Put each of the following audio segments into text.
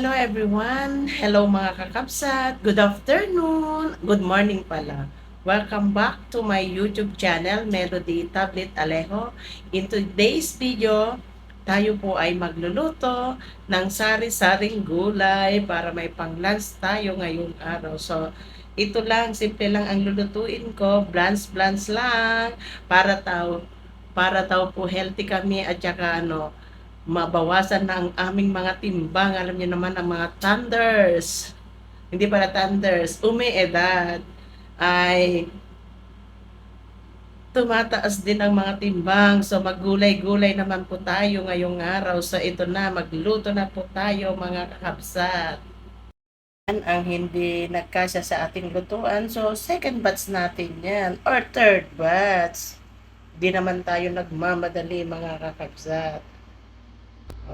Hello everyone! Hello mga kakapsat! Good afternoon! Good morning pala! Welcome back to my YouTube channel, Melody Tablet Alejo. In today's video, tayo po ay magluluto ng sari-saring gulay para may pang-lunch tayo ngayong araw. So, ito lang, simple lang ang lulutuin ko. Blans-blans lang para tayo para tayo po healthy kami at saka ano, mabawasan na ang aming mga timbang. Alam niyo naman ang mga thunders. Hindi pala thunders, umiedad ay tumataas din ang mga timbang. So maggulay-gulay naman po tayo ngayong araw. So ito na, magluto na po tayo mga kakabsat. Ang hindi nagkasya sa ating lutuan. So second batch natin yan. Or third batch. Di naman tayo nagmamadali mga kakabsat.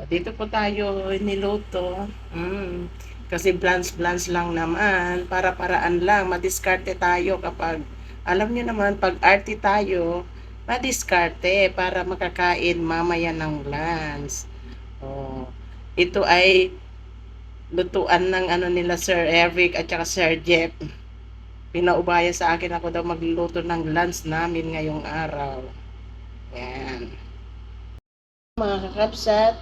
Dito po tayo niluto. Mm. Kasi blans-blans lang naman. Para-paraan lang. Madiskarte tayo kapag, alam niyo naman, pag arty tayo, madiskarte para makakain mamaya ng blans. O, ito ay lutuan ng ano nila Sir Eric at saka Sir Jeff. Pinaubaya sa akin ako daw magluto ng lunch namin ngayong araw. Yan. Mga kakapsat,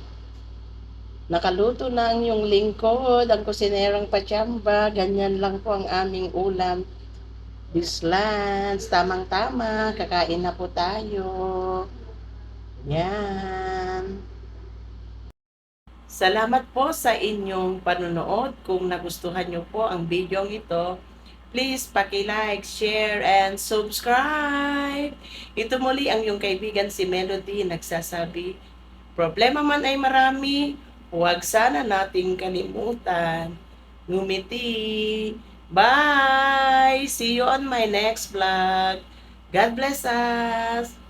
Nakaluto na ang iyong lingkod, ang kusinerang pachamba, ganyan lang po ang aming ulam. Bislans, tamang-tama, kakain na po tayo. Yan. Salamat po sa inyong panonood. Kung nagustuhan nyo po ang video ito, please paki-like, share, and subscribe. Ito muli ang iyong kaibigan si Melody nagsasabi, problema man ay marami, huwag sana nating kalimutan. Ngumiti. Bye! See you on my next vlog. God bless us!